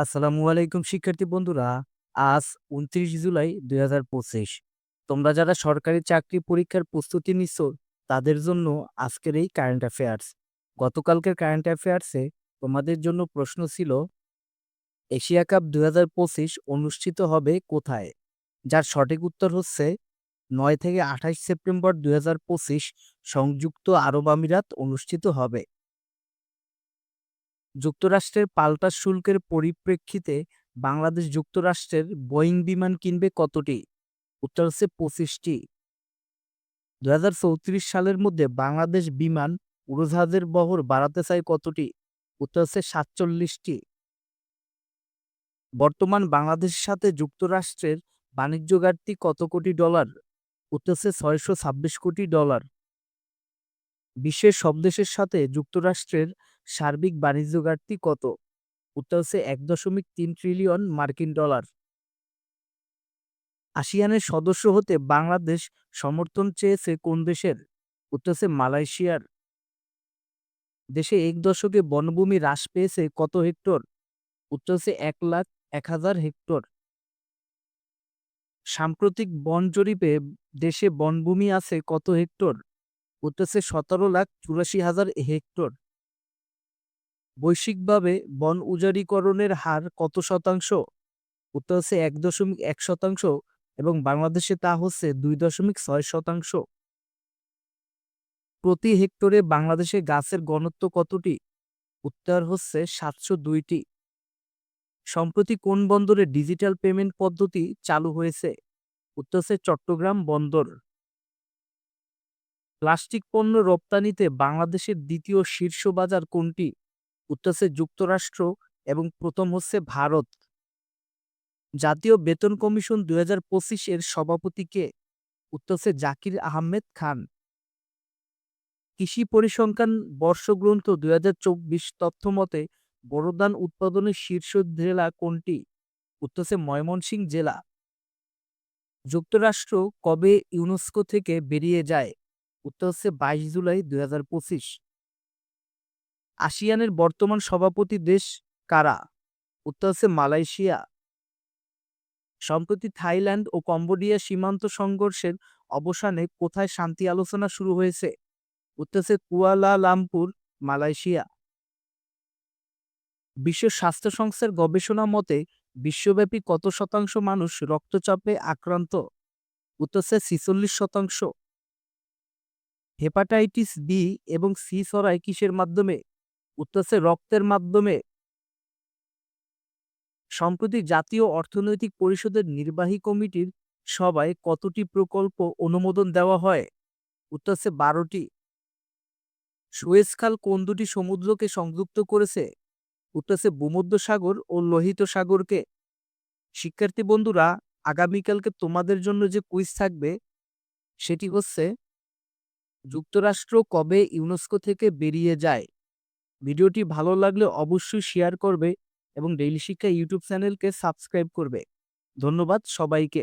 আসসালামু আলাইকুম শিক্ষার্থী বন্ধুরা। আজ উনত্রিশ জুলাই দুই তোমরা যারা সরকারি চাকরি পরীক্ষার প্রস্তুতি নিচ্ছ তাদের জন্য আজকের এই কারেন্ট অ্যাফেয়ার্স গতকালকের কারেন্ট অ্যাফেয়ার্সে তোমাদের জন্য প্রশ্ন ছিল, এশিয়া কাপ দুই অনুষ্ঠিত হবে কোথায়? যার সঠিক উত্তর হচ্ছে, নয় থেকে আঠাশ সেপ্টেম্বর দুই সংযুক্ত আরব আমিরাত অনুষ্ঠিত হবে। যুক্তরাষ্ট্রের পাল্টা শুল্কের পরিপ্রেক্ষিতে বাংলাদেশ যুক্তরাষ্ট্রের বোয়িং বিমান কিনবে কতটি? উত্তর হচ্ছে পঁচিশটি। দু সালের মধ্যে বাংলাদেশ বিমান উড়োজাহাজের বহর বাড়াতে চায় কতটি? উত্তর হচ্ছে সাতচল্লিশটি। বর্তমান বাংলাদেশের সাথে যুক্তরাষ্ট্রের বাণিজ্য ঘাটতি কত কোটি ডলার? উত্তর হচ্ছে ছয়শো ছাব্বিশ কোটি ডলার। বিশ্বের সব দেশের সাথে যুক্তরাষ্ট্রের সার্বিক বাণিজ্য ঘাটতি কত? উত্তর হচ্ছে এক দশমিক তিন ট্রিলিয়ন মার্কিন ডলার। আসিয়ানের সদস্য হতে বাংলাদেশ সমর্থন চেয়েছে কোন দেশের? উত্তর হচ্ছে মালয়েশিয়ার। দেশে এক দশকে বনভূমি হ্রাস পেয়েছে কত হেক্টর? উত্তর হচ্ছে এক লাখ এক হাজার হেক্টর। সাম্প্রতিক বন জরিপে দেশে বনভূমি আছে কত হেক্টর? উত্তর হচ্ছে সতেরো লাখ চুরাশি হাজার হেক্টর। বৈশ্বিকভাবে বন উজাড়িকরণের হার কত শতাংশ? উত্তর হচ্ছে এক দশমিক এক শতাংশ এবং বাংলাদেশে তা হচ্ছে দুই দশমিক ছয় শতাংশ। প্রতি হেক্টরে বাংলাদেশে গাছের ঘনত্ব কতটি? উত্তর হচ্ছে সাতশো দুইটি। সম্প্রতি কোন বন্দরে ডিজিটাল পেমেন্ট পদ্ধতি চালু হয়েছে? উত্তর হচ্ছে চট্টগ্রাম বন্দর। প্লাস্টিক পণ্য রপ্তানিতে বাংলাদেশের দ্বিতীয় শীর্ষ বাজার কোনটি? উত্তর হচ্ছে যুক্তরাষ্ট্র এবং প্রথম হচ্ছে ভারত। জাতীয় বেতন কমিশন দুই হাজার পঁচিশ এর সভাপতি কে উত্তর হচ্ছে জাকির আহমেদ খান। কৃষি পরিসংখ্যান বর্ষগ্রন্থ দুই হাজার চব্বিশ তথ্য মতে বড়দান উৎপাদনের শীর্ষ জেলা কোনটি? উত্তর হচ্ছে ময়মনসিংহ জেলা। যুক্তরাষ্ট্র কবে ইউনেস্কো থেকে বেরিয়ে যায়? উত্তর হচ্ছে বাইশ জুলাই দুই হাজার পঁচিশ। আসিয়ানের বর্তমান সভাপতি দেশ কারা? উত্তর হচ্ছে মালয়েশিয়া। সম্প্রতি থাইল্যান্ড ও কম্বোডিয়া সীমান্ত সংঘর্ষের অবসানে কোথায় শান্তি আলোচনা শুরু হয়েছে? উত্তর হচ্ছে কুয়ালালামপুর, মালয়েশিয়া। বিশ্ব স্বাস্থ্য সংস্থার গবেষণা মতে, বিশ্বব্যাপী কত শতাংশ মানুষ রক্তচাপে আক্রান্ত? উত্তর হচ্ছে ছিচল্লিশ শতাংশ। হেপাটাইটিস বি এবং সি ছড়ায় কিসের মাধ্যমে? হচ্ছে রক্তের মাধ্যমে সম্প্রতি জাতীয় অর্থনৈতিক পরিষদের নির্বাহী কমিটির সভায় কতটি প্রকল্প অনুমোদন দেওয়া হয়? হচ্ছে বারোটি। সুয়েজ খাল কোন দুটি সমুদ্রকে সংযুক্ত করেছে? উত্তর হচ্ছে ভূমধ্যসাগর ও লোহিত সাগরকে শিক্ষার্থী বন্ধুরা, আগামীকালকে তোমাদের জন্য যে কুইজ থাকবে, সেটি হচ্ছে, যুক্তরাষ্ট্র কবে ইউনেস্কো থেকে বেরিয়ে যায়? ভিডিওটি ভালো লাগলে অবশ্যই শেয়ার করবে এবং ডেইলি শিক্ষা ইউটিউব চ্যানেলকে সাবস্ক্রাইব করবে। ধন্যবাদ সবাইকে।